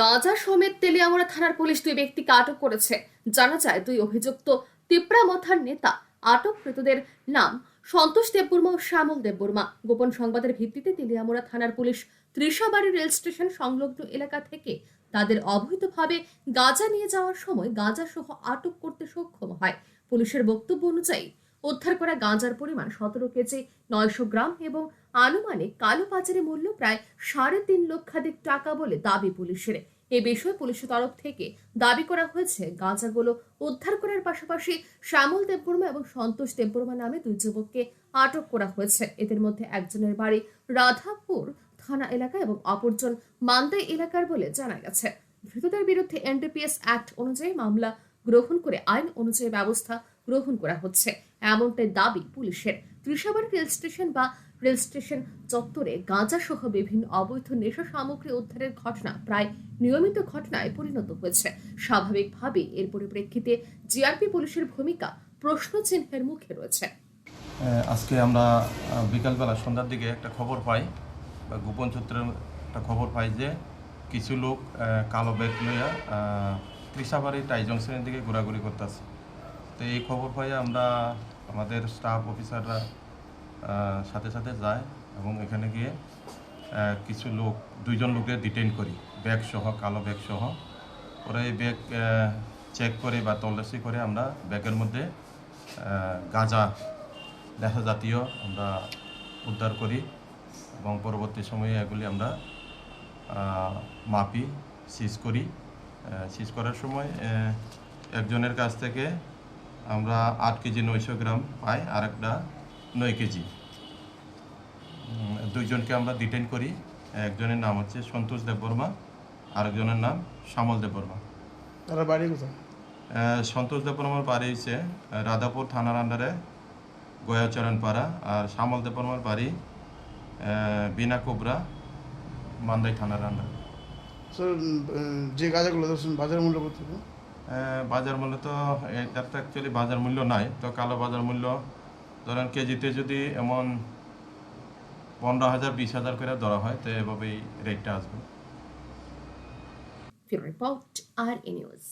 গাঁজা সমেত তেলিয়ামুড়া থানার পুলিশ দুই ব্যক্তিকে আটক করেছে। জানা যায়, দুই অভিযুক্ত তিপ্রামথার নেতা আটককৃতদের নাম সন্তোষ দেববর্মা ও শ্যামল দেববর্মা। গোপন সংবাদের ভিত্তিতে তেলিয়ামুড়া থানার পুলিশ ত্রিশাবাড়ি রেল স্টেশন সংলগ্ন এলাকা থেকে তাদের অবৈধভাবে গাঁজা নিয়ে যাওয়ার সময় গাঁজা সহ আটক করতে সক্ষম হয়। পুলিশের বক্তব্য অনুযায়ী উদ্ধার করা গাঁজার পরিমাণ সতেরো কেজি, নয়শো গ্রাম এবং আনুমানিক কালো পাচারের মূল্য প্রায় সাড়ে তিন লক্ষাধিক টাকা বলে দাবি পুলিশের। এ বিষয়ে পুলিশের তরফ থেকে দাবি করা হয়েছে, গাঁজাগুলো উদ্ধার করার পাশাপাশি শ্যামল দেববর্মা এবং সন্তোষ দেববর্মা নামে দুই যুবককে আটক করা হয়েছে। এদের মধ্যে একজনের বাড়ি রাধাপুর থানা এলাকা এবং অপরজন মান্দাই এলাকার বলে জানা গেছে। ধৃতদের বিরুদ্ধে এনডিপিএস অ্যাক্ট অনুযায়ী মামলা গ্রহণ করে আইন অনুযায়ী ব্যবস্থা গ্রহণ করা হচ্ছে। এমনটাই দাবি পুলিশের। ত্রিশাবার রেল স্টেশন বা রেল স্টেশন চত্বরে গাঁজা সহ বিভিন্ন অবৈধ নেশা সামগ্রী উদ্ধারের ঘটনা প্রায় নিয়মিত ঘটনায় পরিণত হয়েছে। স্বাভাবিকভাবেই এর পরিপ্রেক্ষিতে জিআরপি পুলিশের ভূমিকা প্রশ্নচিহ্নের মুখে রয়েছে। আজকে আমরা বিকালবেলা সন্ধ্যার দিকে একটা খবর পাই, বা গোপন সূত্রে একটা খবর পাই যে কিছু লোক কালো ব্যাগ লইয়া ত্রিশাবাড়ি টাই জংশনের দিকে ঘোরাঘুরি করতেছে। তো এই খবর পাই আমরা আমাদের স্টাফ অফিসাররা সাথে সাথে যায় এবং এখানে গিয়ে কিছু লোক, দুইজন লোকের ডিটেন করি। ব্যাগ সহ, কালো ব্যাগ সহ। পরে এই ব্যাগ চেক করে বা তল্লাশি করে আমরা ব্যাগের মধ্যে গাঁজা নেশা জাতীয় আমরা উদ্ধার করি এবং পরবর্তী সময়ে এগুলি আমরা মাপি সিজ করি। সিজ করার সময় একজনের কাছ থেকে আমরা আট কেজি নয়শো গ্রাম পাই আর একটা নয় কেজি। দুইজনকে আমরা ডিটেন করি। একজনের নাম হচ্ছে সন্তোষ দেববর্মা আরেকজনের নাম শ্যামল দেববর্মা তারা বাড়ি কোথায়? সন্তোষ দেববর্মার বাড়ি হচ্ছে রাধাপুর থানার আন্ডারে গয়াচরণপাড়া। আর শ্যামল দেববর্মার বাড়ি বিনা কোবরা মান্দাই থানার আন্ডারে স্যার যে গাঁজাগুলো ধরছেন বাজার মূল্য কত? বাজার মূল্য তো এটার তো অ্যাকচুয়ালি বাজার মূল্য নাই। তো কালো বাজার মূল্য ধরেন কেজিতে যদি এমন পনেরো হাজার বিশ হাজার করে ধরা হয় তো এভাবেই রেটটা আসবে। ফিল রিপোর্ট আর নিউজ